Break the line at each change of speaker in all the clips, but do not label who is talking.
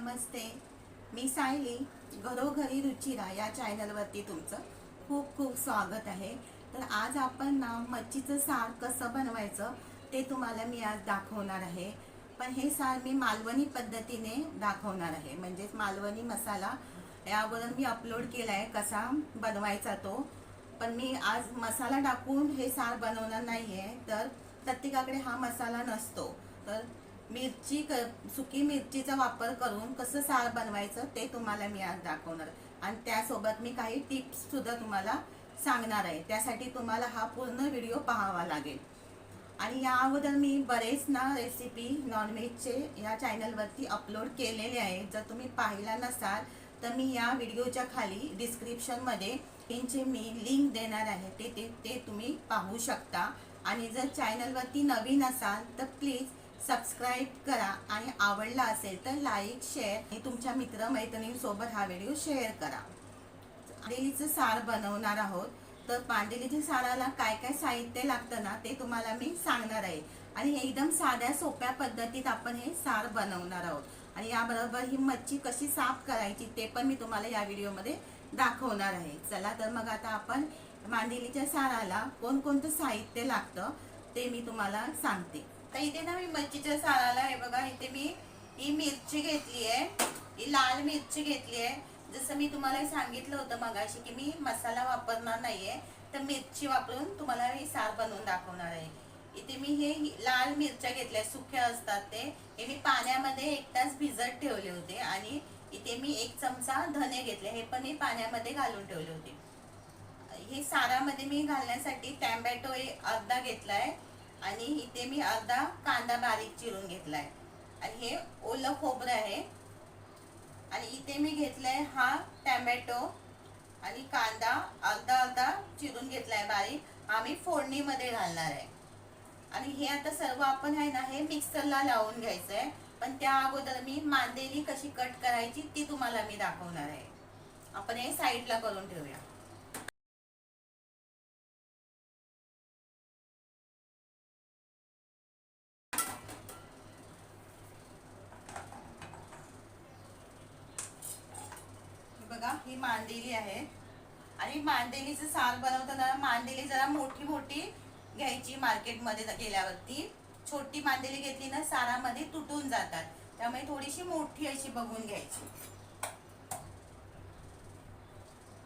नमस्ते. मी सायली घरोघरी रुचिरा या चॅनलवरती तुमचं खूप खूप स्वागत आहे. तर आज आपण ना मच्छीचं सार कसं बनवायचं ते तुम्हाला मी आज दाखवणार आहे. पण हे सार मी मालवणी पद्धतीने दाखवणार आहे. म्हणजेच मालवणी मसाला यावरून मी अपलोड केला आहे कसा बनवायचा तो. पण मी आज मसाला टाकून हे सार बनवणार नाही आहे तर प्रत्येकाकडे हा मसाला नसतो. तर मिरची क सुकी मिरचीचा वापर करून कसं सार बनवायचं ते तुम्हाला मी आज दाखवणार. आणि त्यासोबत मी काही टिप्स सुद्धा तुम्हाला सांगणार आहे. त्यासाठी तुम्हाला हा पूर्ण व्हिडिओ पाहावा लागेल. आणि या अगोदर मी बरेच ना रेसिपी नॉनव्हेजचे या चॅनलवरती अपलोड केलेले आहे जर तुम्ही पाहिला नसाल तर मी या व्हिडिओच्या खाली डिस्क्रिप्शनमध्ये त्यांचे मी लिंक देणार आहे. ते ते ते तुम्ही पाहू शकता. आणि जर चॅनलवरती नवीन असाल तर प्लीज सबस्क्राईब करा आणि आवडला असेल तर लाईक शेअर आणि तुमच्या मित्रमैत्रिणींसोबत हा व्हिडिओ शेअर करा. पांदेलीचं सार बनवणार आहोत. तर पांदेलीच्या साराला काय काय साहित्य लागतं ना ते तुम्हाला मी सांगणार आहे. आणि हे एकदम साध्या सोप्या पद्धतीत आपण हे सार बनवणार आहोत. आणि याबरोबर ही मच्छी कशी साफ करायची ते पण मी तुम्हाला या व्हिडिओमध्ये दाखवणार आहे. चला तर मग आता आपण मांडिलीच्या साराला कोणकोणतं साहित्य लागतं ते मी तुम्हाला सांगते. तर इथे ना मी मच्छीच्या साराला हे बघा. इथे मी ही मिरची घेतली आहे. ही लाल मिरची घेतली आहे. जसं मी तुम्हाला सांगितलं होतं मगाशी की मी मसाला वापरणार नाहीये तर मिरची वापरून तुम्हाला ही सार बनवून दाखवणार आहे. इथे मी हे लाल मिरच्या घेतल्या सुक्या असतात ते. हे मी पाण्यामध्ये एक तास भिजत ठेवले होते आणि इथे मी एक चमचा धने घेतले. हे पण मी पाण्यामध्ये घालून ठेवले होते. हे सारामध्ये मी घालण्यासाठी टॅमॅटो अर्धा घेतलाय. आणि इथे मी अर्धा कांदा बारीक चिरून घेतलाय. आणि हे ओलं खोबरं आहे. आणि इथे मी घेतलाय हा टॅमॅटो आणि कांदा अर्धा अर्धा चिरून घेतलाय बारीक. आम्ही फोडणीमध्ये घालणार आहे. आणि हे आता सर्व आपण आहे ना हे मिक्सरला लावून घ्यायचं आहे पण त्या अगोदर मी मांदेली कशी कट करायची ती तुम्हाला मी दाखवणार आहे. आपण हे साईडला करून ठेवूया बघा ही मांदेली आहे. आणि मांदेलीचं सार बनवताना मांदेली जरा मोठी मोठी घ्यायची मार्केटमध्ये गेल्यावरती. छोटी मांदेली घेतली ना सारामध्ये तुटून जातात. त्यामुळे थोडीशी मोठी अशी बघून घ्यायची.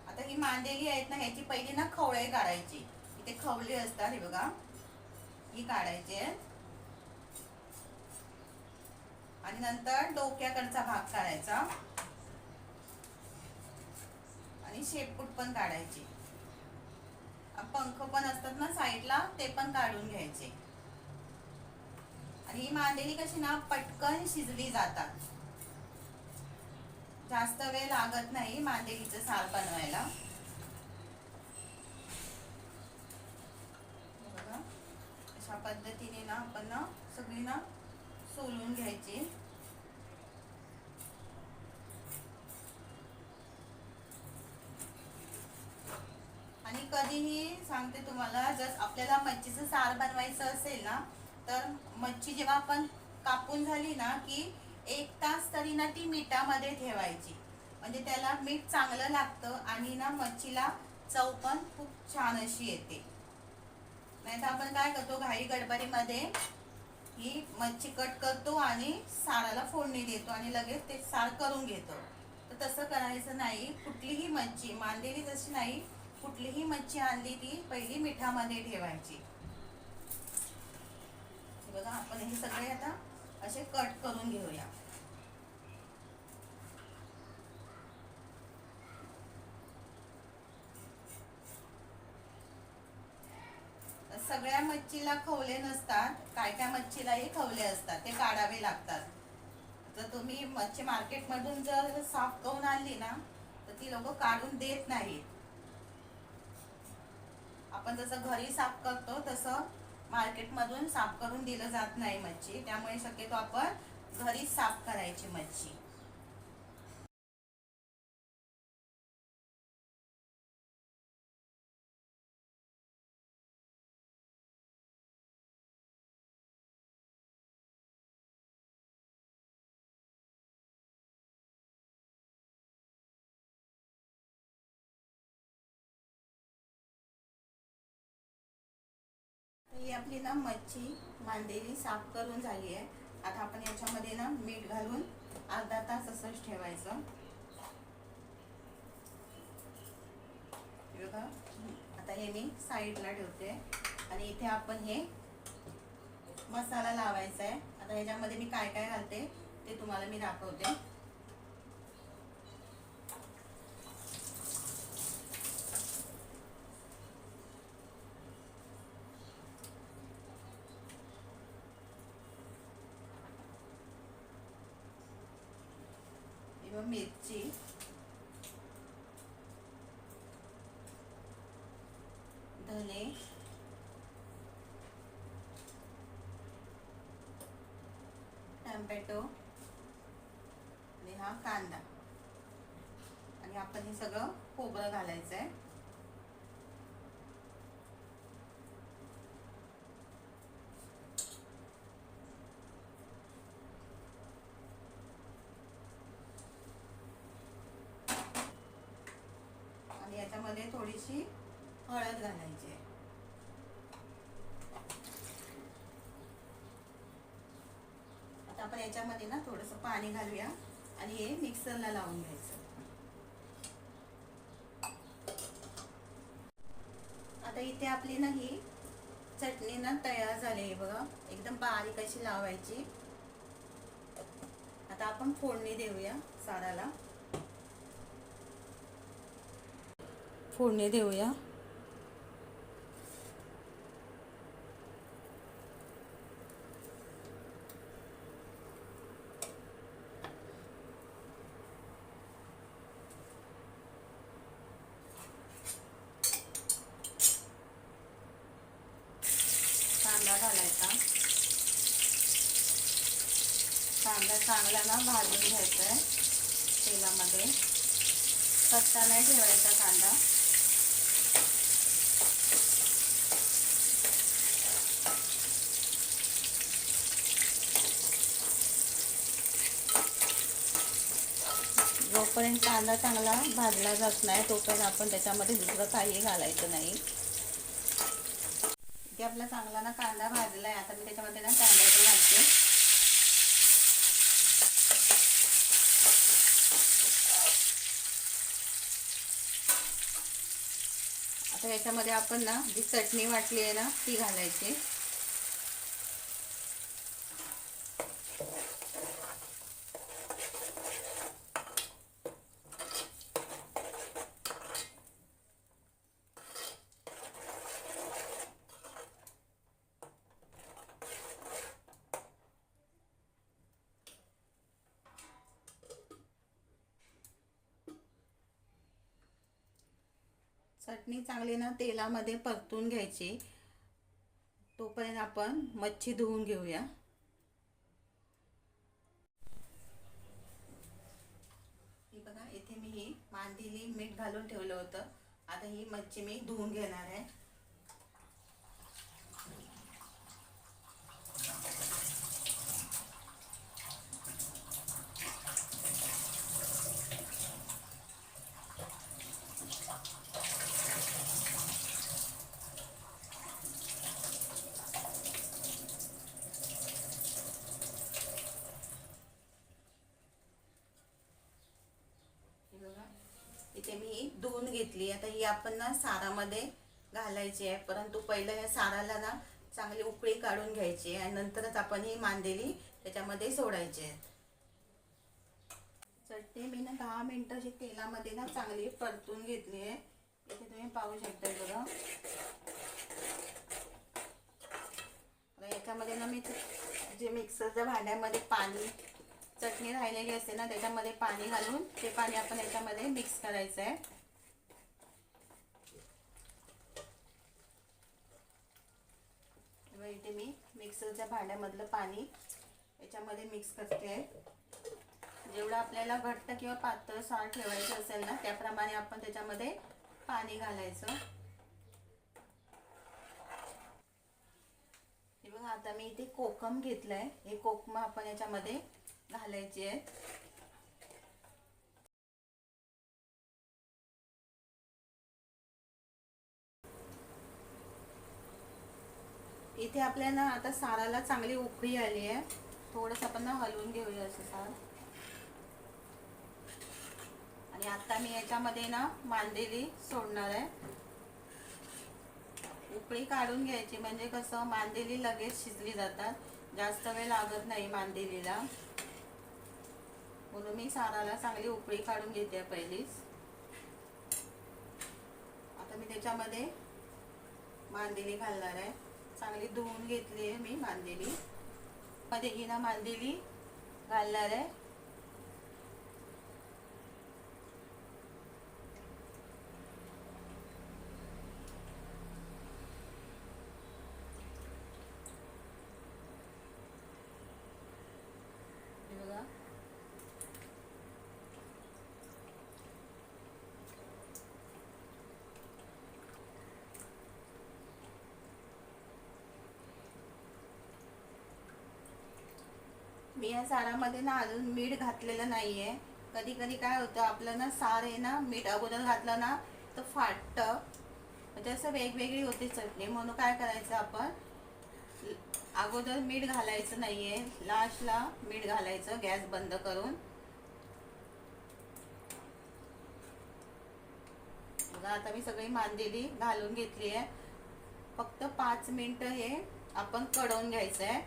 आता ही मांदेली आहेत ना ह्याची पहिली ना खवळे काढायची. इथे खवले असतात हे बघा. ही काढायची आहेत. आणि नंतर डोक्याकडचा भाग काढायचा. आणि शेपूट पण काढायचे. पंख पण असतात ना साईडला ते पण काढून घ्यायचे. आणि ही मांदेली कशी ना पटकन शिजली जातात. जास्त वेळ लागत नाही मांदेलीचं सार बनवायला. अशा पद्धतीने ना आपण ना सगळी ना सोलून घ्यायची. कधीही सांगते तुम्हाला जर आपल्याला मच्छीचं सार बनवायचं असेल ना तर मच्छी जेव्हा आपण कापून झाली ना की एक तास तरी ना ती मिठामध्ये ठेवायची. म्हणजे त्याला मीठ चांगलं लागतं आणि ना मच्छीला चव पण खूप छान अशी येते. नाही तर आपण काय करतो घाई गडबडीमध्ये ही मच्छी कट करतो आणि साराला फोडणी देतो आणि लगेच ते सार करून घेतो. तर तसं करायचं नाही. कुठलीही मच्छी मांदेली जशी नाही कुठलीही मच्छी आणली ती पहिली मिठामध्ये ठेवायची. बघा आपण हे सगळे आता असे कट करून घेऊया. सगळ्या मच्छीला खवले नसतात. काय काय मच्छीलाही खवले असतात. ते काढावे लागतात. जर तुम्ही मच्छी मार्केटमधून जर साफ करून आणली ना तर ती लोक काढून देत नाहीत. आपण जसं घरी साफ करतो तसं मार्केटमधून साफ करून दिलं जात नाही मच्छी. त्यामुळे शक्यतो आपण घरीच साफ करायची मच्छी. ही आपली ना मच्छी मांदेली साफ करून झाली आहे. आता आपण याच्यामध्ये ना मीठ घालून अर्धा तास असंच ठेवायचं. बघा. आता हे मी साईडला ठेवते. आणि इथे आपण हे मसाला लावायचा आहे. आता ह्याच्यामध्ये मी काय काय घालते ते तुम्हाला मी दाखवते किंवा मिरची धने टॅम्पॅटो आणि हा कांदा. आणि आपण हे सगळं खोबरं घालायचं आहे आणि याच्यामध्ये थोडीशी हळद घालायची आहे. आपण याच्यामध्ये ना थोडंसं पाणी घालूया आणि हे मिक्सरला लावून घ्यायचं. आता इथे आपली ना ही चटणी ना तयार झाली आहे बघा. एकदम बारीक अशी लावायची. आता आपण फोडणी देऊया साराला. फोडणी देऊया कांदा घालायचा कांदा चांगला ना भाजून घ्यायचा आहे तेलामध्ये. कच्चा नाही ठेवायचा कांदा. जोपर्यंत कांदा चांगला भाजला जात नाही तोपर्यंत आपण त्याच्यामध्ये दुसरं काही घालायचं नाही. इथे आपला चांगला ना कांदा भाजला आहे आता मी त्याच्यामध्ये ना टॅमॅटो घालते. आता ह्याच्यामध्ये आपण ना जी चटणी वाटली आहे ना ती घालायची. चटणी चांगली ना तेलामध्ये परतून घ्यायची. तोपर्यंत आपण मच्छी धुवून घेऊया. बघा इथे मी ही मांदिली मीठ घालून ठेवलं होतं. आता ही मच्छी मी धुवून घेणार आहे हे बघा इथे मी धुवून घेतली. आता ही आपण ना सारामध्ये घालायची आहे. परंतु पहिलं ह्या साराला ना चांगली उकळी काढून घ्यायची आहे. आणि नंतरच आपण ही मांदेली त्याच्यामध्ये सोडायची आहे. चटणी मी ना दहा मिनिटं अशी तेलामध्ये ना चांगली परतून घेतली आहे. इथे तुम्ही पाहू शकता बघा. याच्यामध्ये ना मी जे मिक्सरच्या भांड्यामध्ये पाणी चटणी राहिलेली असते ना त्याच्यामध्ये पाणी घालून ते पाणी आपण याच्यामध्ये मिक्स करायचं आहे तेव्हा इथे मी मिक्सरच्या भांड्यामधलं पाणी याच्यामध्ये मिक्स करते. आहे जेवढं आपल्याला घट्ट किंवा पातळ सार ठेवायचं असेल ना त्याप्रमाणे आपण त्याच्यामध्ये पाणी घालायचं. हे बघा आता मी इथे कोकम घेतलंय. हे कोकम आपण याच्यामध्ये घालायची. आहे इथे आपल्याला आता साराला चांगली उकळी आली आहे. थोडस आपण हलवून घेऊया असं सार. आणि आता मी याच्यामध्ये ना मांदेली सोडणार आहे. उकळी काढून घ्यायची म्हणजे कसं मांदेली लगेच शिजली जातात. जास्त वेळ लागत नाही मांदेलीला. म्हणून मी साराला चांगली उकळी काढून घेते पहिलीच. आता मी त्याच्यामध्ये मांदेली घालणार आहे. चांगली धुवून घेतली आहे मी मांदेली. मध्ये हिना मांदेली घालणार आहे हे बघा मी या सारामध्ये ना अजून मीठ घातलेलं नाही आहे कधी कधी काय होतं आपलं ना सार आहे ना मीठ अगोदर घातलं ना तर फाटतं. म्हणजे असं वेगवेगळी होती चटणी म्हणून काय करायचं आपण? अगोदर मीठ घालायचं नाहीये. लास्टला मीठ घालायचं गॅस बंद करून. बघा आता मी सगळी मांदेली घालून घेतली आहे फक्त पाच मिनटं हे आपण कडवून घ्यायचं आहे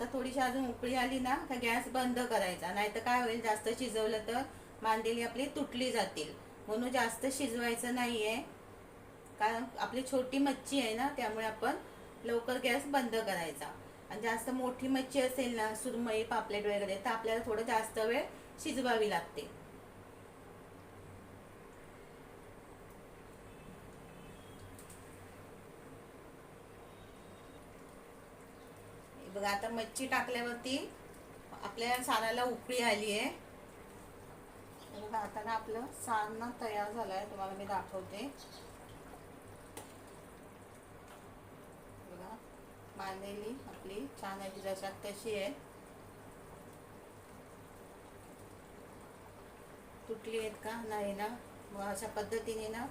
आता थोडीशी अजून उकळी आली ना का गॅस बंद करायचा. नाही तर काय होईल जास्त शिजवलं तर मांदेली आपली तुटली जातील. म्हणून जास्त शिजवायचं नाही आहे कारण आपली छोटी मच्छी आहे ना त्यामुळे आपण लवकर गॅस बंद करायचा. आणि जास्त मोठी मच्छी असेल ना सुरमई पापलेट वगैरे तर आपल्याला थोडं जास्त वेळ शिजवावी लागते. बघा आता मच्छी टाकल्यावरती आपल्या साराला उकळी आली आहे. बघा आता ना आपलं सार ना तयार आहे तुम्हाला मी दाखवते. बघा मांदेली आपली छान आहे जशात तशी आहे. तुटली आहेत का? नाही ना. मग अशा पद्धतीने ना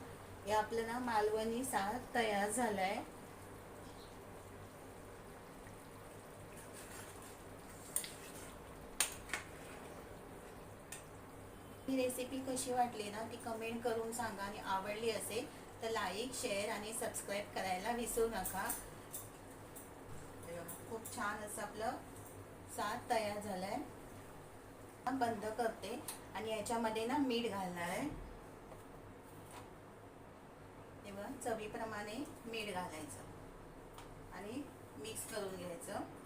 हे आपलं ना मालवणी सार तयार झालाय. ही रेसिपी कशी वाटली ना ती कमेंट करून सांगा आणि आवडली असेल तर लाईक शेअर आणि सबस्क्राईब करायला विसरू नका. खूप छान असं आपलं साथ तयार झालंय. बंद करते आणि याच्यामध्ये ना मीठ घालणार आहे. तेव्हा चवीप्रमाणे मीठ घालायचं आणि मिक्स करून घ्यायचं.